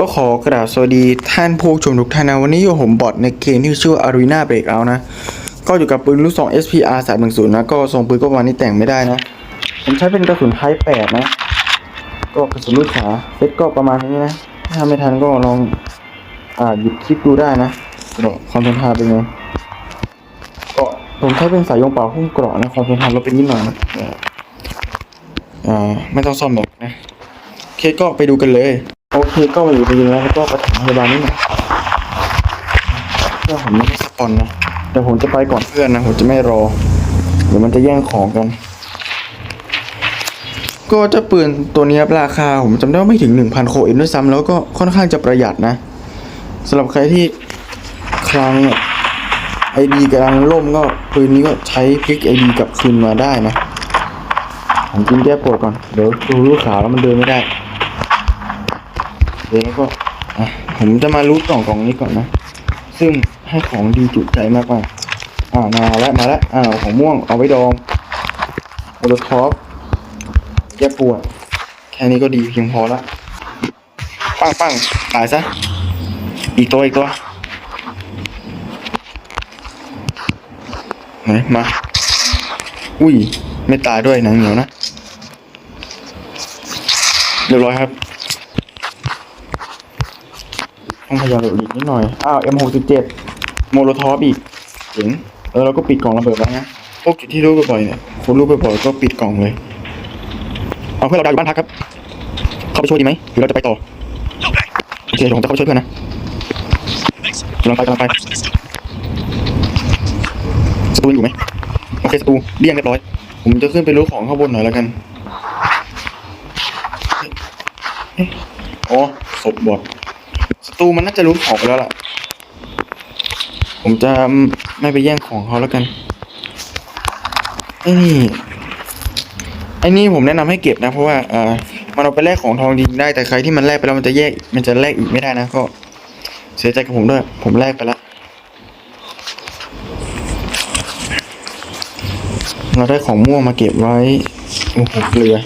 ก็ขอกราบสวัสดีท่านผู้ชมทุกท่านนะ วันนี้อยู่ผมบอทในเกมที่ชื่อ Arena Breakout นะ ก็อยู่กับปืนลูกซอง SPR 310นะ ก็ทรงปืนก็ประมาณนี้แต่งไม่ได้นะ ผมใช้เป็นกระสุน Type 8นะ ก็กระสุนลูกขาเซตก็ประมาณนี้นะ ถ้าไม่ทันก็ลอง อ่าหยิบคลิปดูได้นะเดี๋ยวความทนทานเป็นไงก็ผมใช้เป็นสายยงเป่าหุ้มเกราะนะความทนทานลดไปนิดหน่อยนะอ่าไม่ต้องซ่อมหรอกนะ เคก็ไปดูกันเลย โอเคก็มาอยู่ดีแล้วแล้วก็ปฐมพยาบาลนิดหน่อยเพื่อนผมไม่ได้สปอนนะแต่ผมจะไปก่อนเพื่อนนะผมจะไม่รอ เดี๋ยวมันจะแย่งของกัน ก็เจะปืนตัวนี้ราคาผมจำได้ว่าไม่ถึง 1,000 โคเอ็นด้วยซ้ำแล้วก็ค่อนข้างจะประหยัดนะสำหรับใครที่คลังไอดีกำลังล่มก็ปืนนี้ก็ใช้พลิกไอดีกลับคืนมาได้นะผมกินแก้ปวดก่อนเดี๋ยวดูลูกขาแล้วมันเดินไม่ได้ แล้วก็อะผมจะมารูดกล่องกล่องนี้ก่อนนะ ซึ่งให้ของดีจุใจมากมากๆอ่ามาแล้วมาแล้วอ่าของม่วงเอาไว้ดองโอโลท็อปแก้ปวดแค่นี้ก็ดีเพียงพอละปังปังตายซะอีกตัวอีกตัวไหนมาอุ้ย ไม่ตายด้วยหนังเหนียวนะ เรียบร้อยครับ ต้องพยายามหลบหลีกนิดหน่อย อ้าว M67 โมโลทอปอีกเจ๋งแล้วเราก็ปิดกล่องระเบิดแล้วนะพวกจุดที่รู้บ่อยๆเนี่ยคุณรู้บ่อยๆก็ปิดกล่องเลย เอาเพื่อนเราได้อยู่บ้านพักครับ เข้าไปช่วยดีไหมหรือเราจะไปต่อโอเคเดี๋ยวผมจะเข้าไปช่วยเพื่อนนะกำลังไปกำลังไปสตูอยู่ไหมโอเคสตูเลี่ยงเรียบร้อย ผมจะขึ้นไปรู้ของข้างบนหน่อยแล้วกันเอ๊ะอ๋อศพบอด สตูมันน่าจะรู้ของไปแล้วล่ะ ผมจะไม่ไปแย่งของเขาแล้วกันไอ้นี่ไอ้นี่ผมแนะนำให้เก็บนะ เพราะว่าเอ่อมันเอาไปแลกของทองจริงได้แต่ใครที่มันแลกไปแล้วมันจะแยก มันจะแลกอีกไม่ได้นะก็ เสียใจกับผมด้วย ผมแลกไปแล้วเราได้ของม่วงมาเก็บไว้โอ้โหเกลือ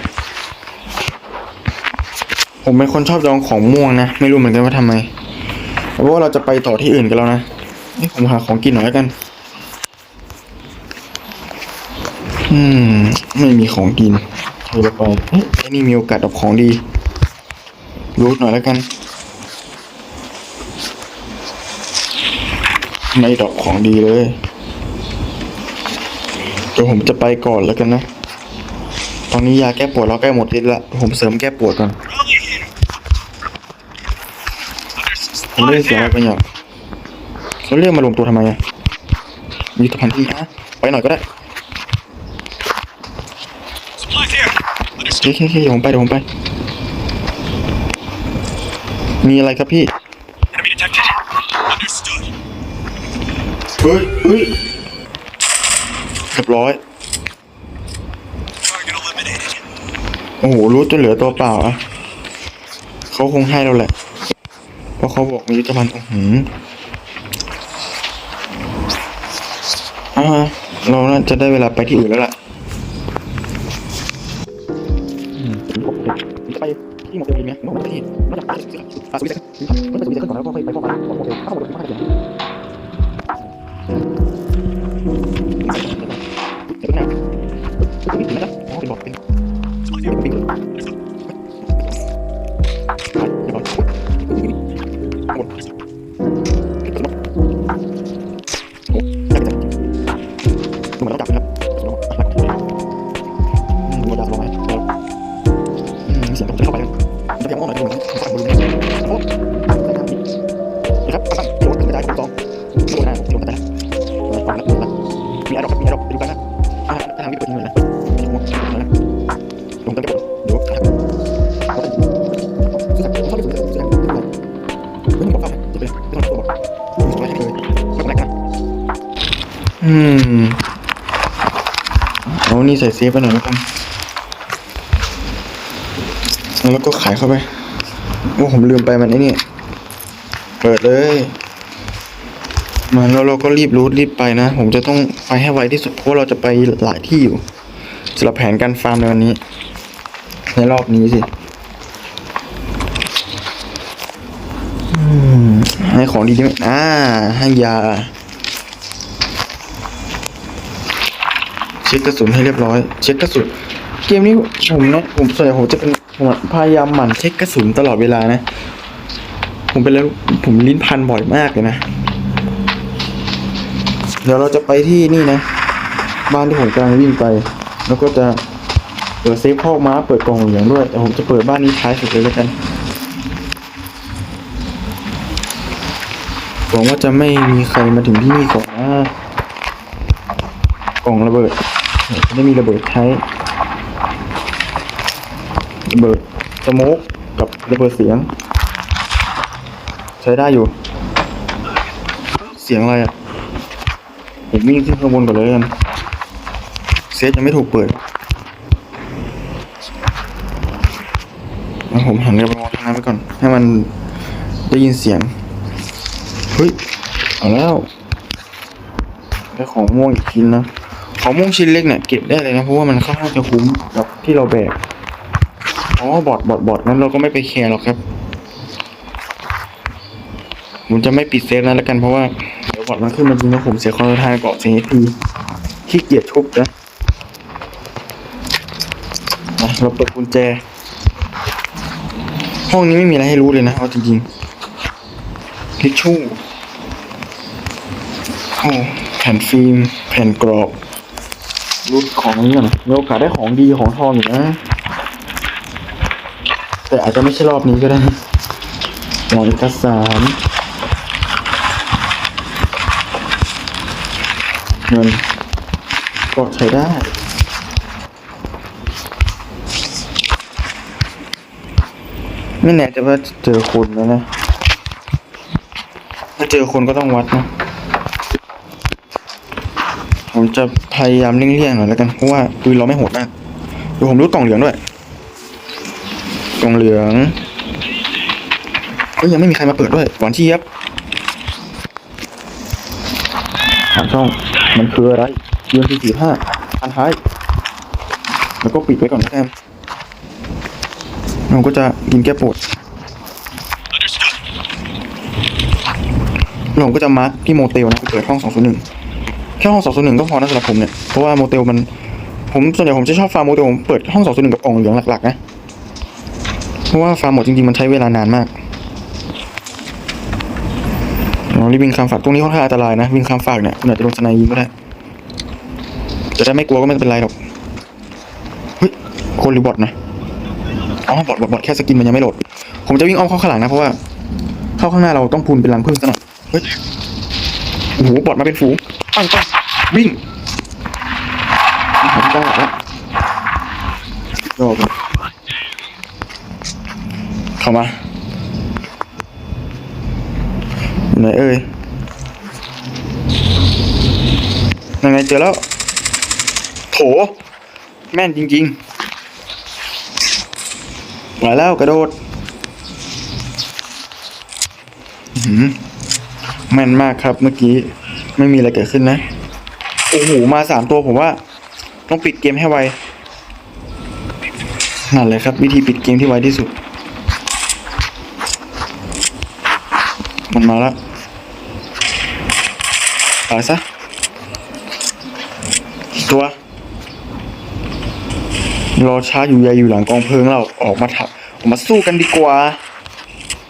ผมเป็นคนชอบดองของม่วงนะ ไม่รู้เหมือนกันว่าทำไมเพราะว่าเราจะไปต่อที่อื่นกันแล้วนะนี่ผมหาของกินหน่อยแล้วกัน อืม ไม่มีของกินเดี๋ยวเราไปเฮ้ยไอ้นี่มีโอกาสดอกของดี รูทหน่อยแล้วกันไม่ดอกของดีเลย เดี๋ยวผมจะไปก่อนแล้วกันนะ ตอนนี้ยาแก้ปวดเราใกล้หมดฤทธิ์ละ ผมเสริมแก้ปวดก่อน ผมได้เสียงอะไรบางอย่างเขาเรียกมารวมตัวทำไมอะมีสถานที่ฮะไปหน่อยก็ได้เคโอเคโอเดี๋ยวผมไปเดี๋ยวผมไป มีอะไรครับพี่ เฮ้ยเฮ้ยเรียบร้อย โอ้โหรู้จนเหลือตัวเปล่าอะเขาคงให้เราแหละ ราะเขาบอกมียุทธภัณฑ์อื้อหืออ่าเราน่าจะได้เวลาไปที่อื่นแล้วล่ะไปที่หมดเลยไหมหมดที่อกจากปาสวิตปาสวิตมันจะสวิตขึ้นก่อนแล้วก็ไปพวกมันหมดเลยถ้าหมดเลยก็ไม่ได้เดี๋ยวเดี๋ยวนะไม่ถึงนะอ๋อเป็นบอกเป็น มีอารมณ์มีอารมณ์ไปดูกันนะอ่าถ้าทางนี้เปิดทิ้งเลยนะไม่ต้องห่วงนะลงเติมแก้ปวดเดี๋ยวขาหักซื้อสักชอบที่สุดเลยซื้อสักไม่ไม่บอกเข้าไหมจะเป็นไม่ต้องตัวบอกมีสองร้อยให้เลยไม่เป็นไรกันอืมเอานี่ใส่เซฟไปหน่อยแล้วกัน แล้วก็ขายเข้าไปโอ้ผมลืมไปมันไอ้นี่เปิดเลยมาแล้วเราก็รีบรูทรีบไปนะ ผมจะต้องไปให้ไวที่สุดเพราะเราจะไปหลายที่อยู่สำหรับแผนการฟาร์มในวันนี้ ในรอบนี้สิให้ของดีได้ไหมอ่าให้ยา เช็คกระสุนให้เรียบร้อย เช็คกระสุน เกมนี้ผมนะผมส่วนใหญ่ผมจะเป็น พยายามหมั่นเช็คกระสุนตลอดเวลานะ ผมเป็นแล้วผมลิ้นพันบ่อยมากเลยนะ เดี๋ยวเราจะไปที่นี่นะ บ้านที่ผมกำลังวิ่งไป แล้วก็จะเปิดเซฟข้อม้าเปิดกล่องเหลืองด้วย แต่ผมจะเปิดบ้านนี้ท้ายสุดเลยแล้วกันหวังว่าจะไม่มีใครมาถึงที่นี่ก่อนนะกล่องระเบิดจะได้มีระเบิดใช้ ระเบิดสโมกกับระเบิดเสียง ใช้ได้อยู่ เสียงอะไรอะผมวิ่งขึ้นข้างบนก่อนเลยกันเซฟยังไม่ถูกเปิดแล้วผมหันกลับไปมองทางนั้นไปก่อน ให้มันได้ยินเสียง เฮ้ย เอาแล้วได้ของม่วงอีกชิ้นนะ ของม่วงชิ้นเล็กเนี่ยเก็บได้เลยนะ เพราะว่ามันค่อนข้างจะคุ้มกับที่เราแบก อ๋อบอดบอดบอดนั้นเราก็ไม่ไปแคร์หรอกครับ ผมจะไม่ปิดเซฟนั้นแล้วกันเพราะว่าเดี๋ยวบอดมันขึ้นมาจริงแล้วผมเสียคอนโทรลทางเกาะเสียทีขี้เกียจชุบนะเราเปิดกุญแจ ห้องนี้ไม่มีอะไรให้รู้เลยนะเอาจริงๆทิชชู่โอ้แผ่นฟิล์ม แผ่นกรอบรูดของนี้ก่อนมีโอกาสได้ของดีของทองอยู่นะ แต่อาจจะไม่ใช่รอบนี้ก็ได้หมอเอกสารเงินก็ใช้ได้ไม่แน่ใจว่าเจอคนแล้วนะ ถ้าเจอคนก็ต้องวัดนะ ผมจะพยายามเลี่ยงๆหน่อยแล้วกัน เพราะว่าปืนเราไม่โหดมากดี๋ยวผมรู้กล่องเหลืองด้วย กองเหลืองเอ้ยยังไม่มีใครมาเปิดด้วยหวานเชียบถามช่องมันคืออะไรเดือนที่สี่ห้าอันท้าย แล้วก็ปิดไว้ก่อนนะแซมเราก็จะกินแก้ปวดผมก็จะมาร์คที่โมเตลนะเปิดห้องสองศูนย์หนึ่งแค่ห้องสองศูนย์หนึ่งก็พอนะสำหรับผมเนี่ย เพราะว่าโมเตลมัน ผมส่วนใหญ่ผมจะชอบฟาร์มโมเตลผมเปิดห้องสองศูนย์หนึ่งกับกล่องเหลืองหลักๆนะ ราะว่าฟาร์มหมดจริงๆมันใช้เวลานานมากอ๋อรีบวิ่งคำฝากตรงนี้ค่อนข้างอันตรายนะวิ่งคำฝากเนี่ยคุณอาจจะโดนสไนยิงก็ได้จะได้ไม่กลัวก็ไม่เป็นไรหรอกเฮ้ยคนหรือบอทนะอ๋อบอทบอทบอทแค่สกินมันยังไม่โหลด ผมจะวิ่งอ้อมเข้าข้างหลังนะเพราะว่าเข้าข้างหน้าเราต้องพูนเป็นรังพึ่งซะหน่อยเฮ้ยโอ้โหบอดมาเป็นฝูงปังปังวิ่งหาที่ตั้งหลักแล้วโยก เข้ามาไหนเอ่ยยังไงเจอแล้ว โถ แม่นจริงๆไหวแล้วกระโดดหืมแม่นมากครับเมื่อกี้ ไม่มีอะไรเกิดขึ้นนะ โอ้โห มาสามตัวผมว่า ต้องปิดเกมให้ไวนั่นเลยครับ วิธีปิดเกมที่ไวที่สุด มันมาแล้วตายซะ ตัว รอช้าอยู่ใยอยู่หลังกองเพลิงเราออกมาถับออกมาสู้กันดีกว่า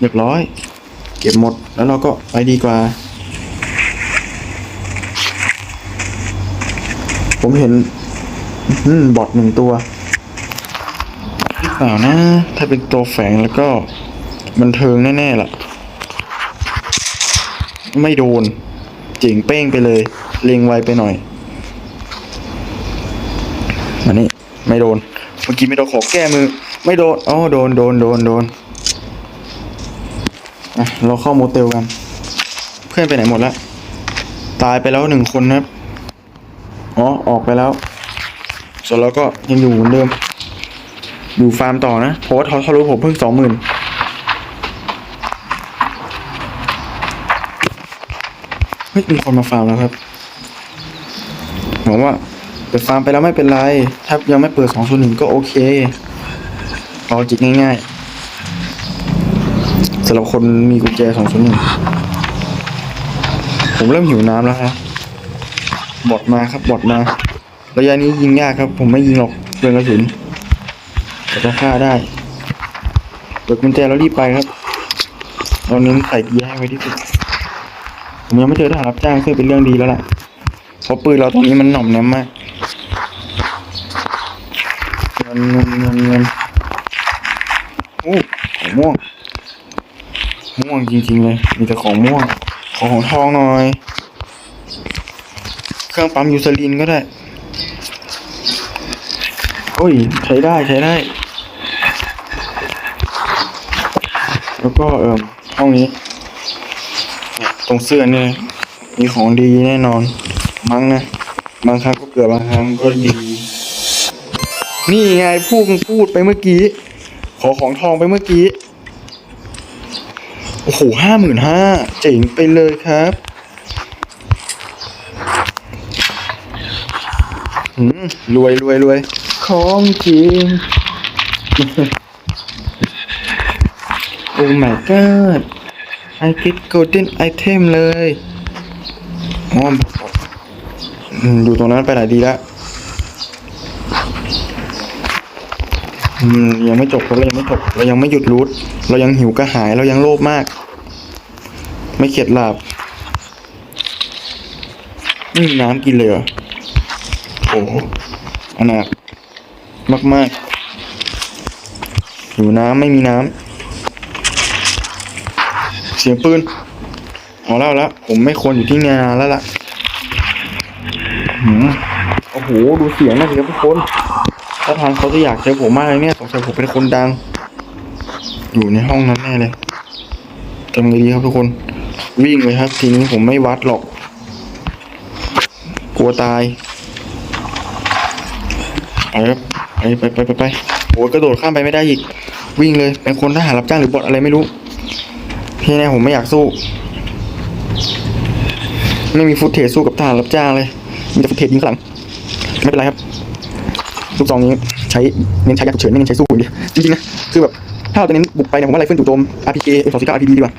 เรียบร้อย เก็บหมดแล้วเราก็ไปดีกว่า ผมเห็นอืมบอทหนึ่งตัวหรือเปล่านะ ถ้าเป็นตัวแฝงแล้วก็บันเทิงแน่ ๆ ล่ะ ไม่โดน เจ๋งเป้งไปเลย เล็งไวไปหน่อยมานี่ไม่โดน เมื่อกี้ไม่โดนขอแก้มือ ไม่โดนอ๋อโดนโดนโดนโดนเราเข้าโมเตลกัน เพื่อนไปไหนหมดแล้วตายไปแล้วหนึ่งคนนะครับอ๋อออกไปแล้ว ส่วนเราก็ยังอยู่เหมือนเดิม อยู่ฟาร์มต่อนะเพราะว่าเขาทะลุผมเพิ่งสองหมื่น เฮ้ยมีคนมาฟาร์มแล้วครับหวังว่าแต่ฟาร์มไปแล้วไม่เป็นไร ถ้ายังไม่เปิดสองส่วนหนึ่งก็โอเคลอจิกง่ายๆสำหรับคนมีกุญแจสองศูนย์หนึ่งผมเริ่มหิวน้ำแล้วครับบอดมาครับบอดมาระยะนี้ยิงยากครับ ผมไม่ยิงหรอกเปลืองกระสุนแต่จะฆ่าได้เปิดกุญแจแล้วรีบไปครับเราเน้นใส่เกียร์ให้ไว้ที่สุด ผมยังไม่เจอทหารรับจ้างซึ่งเป็นเรื่องดีแล้วล่ะเพราะปืนเราตอนนี้มันหน่อมแนมมากเงินเงินเงินเงินโอ้ของม่วง ม่วงจริงๆเลย มีแต่ของม่วง ขอของทองหน่อย เครื่องปั๊มยูซาลินก็ได้ โอ้ย ใช้ได้ใช้ได้ แล้วก็เอ่อห้องนี้ ตรงเสื้อเนี่ยมีของดีแน่นอน มั้งนะ บางครั้งก็เกือบบางครั้งก็ดี นี่ไงพูดพูดไปเมื่อกี้ ขอของทองไปเมื่อกี้ โอ้โหห้าหมื่นห้าเจ๋งไปเลยครับหืมรวยรวยรวยของจริง โอ้ my god I get golden item เลยอ๋ออืมดูตรงนั้นไปไหนดีละอืมยังไม่จบเรายังไม่จบเรายังไม่หยุดรูทเรายังหิวกระหายเรายังโลภมาก ไม่เข็ดหลาบไม่มีน้ำกินเลยเหรอโอ้โหอนาถมากมากๆหิวน้ำไม่มีน้ำ สียงปืนเอาแล้วแล้วผมไม่ควรอยู่ที่นี่นานแล้วล่ะหืมโอ้โห ดูเสียงนะสิครับทุกคนถ้าทางเขาจะอยากเจอผมมากเลยเนี่ยสงสัยผมเป็นคนดัง อยู่ในห้องนั้นแน่เลยทำไงดีครับทุกคน วิ่งเลยครับ ทีนี้ผมไม่วัดหรอก กลัวตายไปครับไปไปไปไปไปโอ้ยกระโดดข้ามไปไม่ได้อีก วิ่งเลยเป็นคนทหารรับจ้างหรือบอทอะไรไม่รู้ พี่แน่ผมไม่อยากสู้ ไม่มีฟุตเทสู้กับทหารรับจ้างเลย มีแต่ฟุตเทจยิงข้างหลัง ไม่เป็นไรครับลูกซองนี้ใช้เน้นใช้ยาฉุกเฉินไม่เน้นใช้สู้อย่างเดียวจริงๆนะคือแบบถ้าเราจะเน้นบุกไปเนี่ยผมว่าไรเฟิลจู่โจม RPG M249 RPG ดีกว่า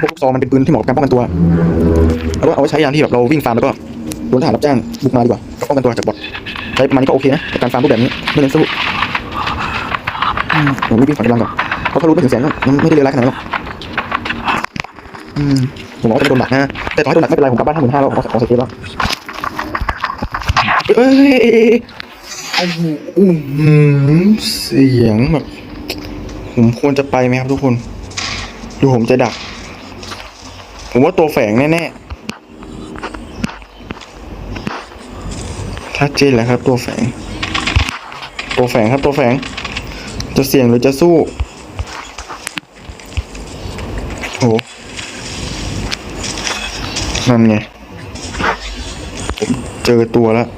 พวกลูกซองมันเป็นปืนที่เหมาะกับการป้องกันตัวแล้วก็เอาไว้ใช้ยามที่แบบเราวิ่งฟาร์มแล้วก็โดนทหารรับจ้างบุกมาดีกว่าก็ป้องกันตัวจากบอทใช้ประมาณนี้ก็โอเคนะกับการฟาร์มรูปแบบนี้ไม่เน้นสู้อืมผมรีบวิ่งขอกำลังก่อนเพราะถ้ารู้ไม่ถึงแสนก็มันไม่ได้เลวร้ายขนาดนั้นหรอก อืมผมบอกว่าจะโดนดักนะแต่ต่อให้โดนดักไม่เป็นไรผมกลับบ้านห้าหมื่นห้าแล้วขอขอเสร็จแล้วเอ้ยโอ้โหอื้อหือเสียงแบบผมควรจะไปไหมครับทุกคน ดูผมจะดัก ผมว่าตัวแฝงแน่ๆชัดเจนแล้วครับ ตัวแฝง ตัวแฝงครับตัวแฝง จะเสี่ยงหรือจะสู้ โอ้โห นั่นไงผมเจอตัวแล้ว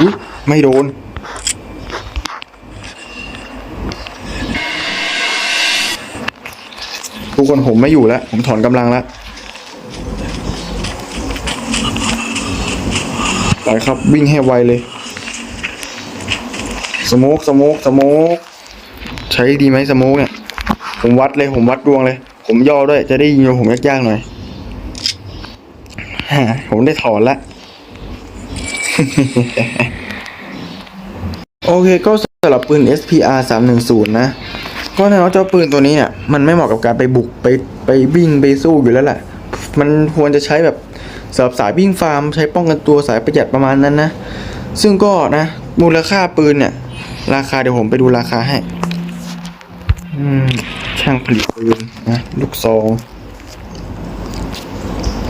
อุ๊ยไม่โดน ทุกคนผมไม่อยู่แล้ว ผมถอนกำลังแล้วไปครับ วิ่งให้ไวเลย สโมกสโมกสโมกใช้ดีไหมสโมกเนี่ย ผมวัดเลย ผมวัดดวงเลย ผมย่อด้วย จะได้ยิงผมยากๆหน่อย ผมได้ถอนละ โอเคก็สำหรับปืน SPR 310 นะ ก็แน่นอนเจ้าปืนตัวนี้เนี่ย มันไม่เหมาะกับการไปบุกไปไปวิ่งไปสู้อยู่แล้วแหละ มันควรจะใช้แบบสำหรับสายวิ่งฟาร์ม ใช้ป้องกันตัวสายประหยัดประมาณนั้นนะ ซึ่งก็นะ มูลค่าปืนเนี่ย ราคาเดี๋ยวผมไปดูราคาให้ อืม ช่างผลิตปืนนะ ลูกซอง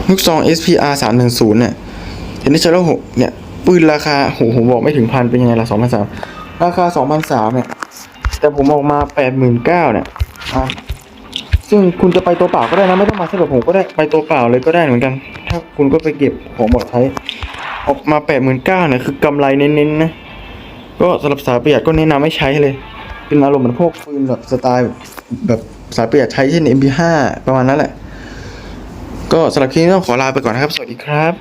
ลูกซอง SPR 310เนี่ยเห็นได้ชัดแล้วหกเนี่ยปืนราคาโหผมบอกไม่ถึงพันเป็นยังไงล่ะสองพันสามราคาสองพันสามเนี่ย แต่ผมออกมาแปดหมื่นเก้าเนี่ยอะซึ่งคุณจะไปตัวเปล่าก็ได้นะไม่ต้องมาใช้แบบผมก็ได้ไปตัวเปล่าเลยก็ได้เหมือนกัน ถ้าคุณก็ไปเก็บของหมดใช้ออกมาแปดหมื่นเก้าเนี่ยคือกำไรเน้นๆนะก็สำหรับสายประหยัดก็แนะนำให้ใช้เลย เป็นอารมณ์เหมือนพวกปืนแบบสไตล์แบบสายประหยัดใช้เช่น MP5 ประมาณนั้นแหละ ก็สำหรับคลิปนี้ต้องขอลาไปก่อนนะครับ สวัสดีครับ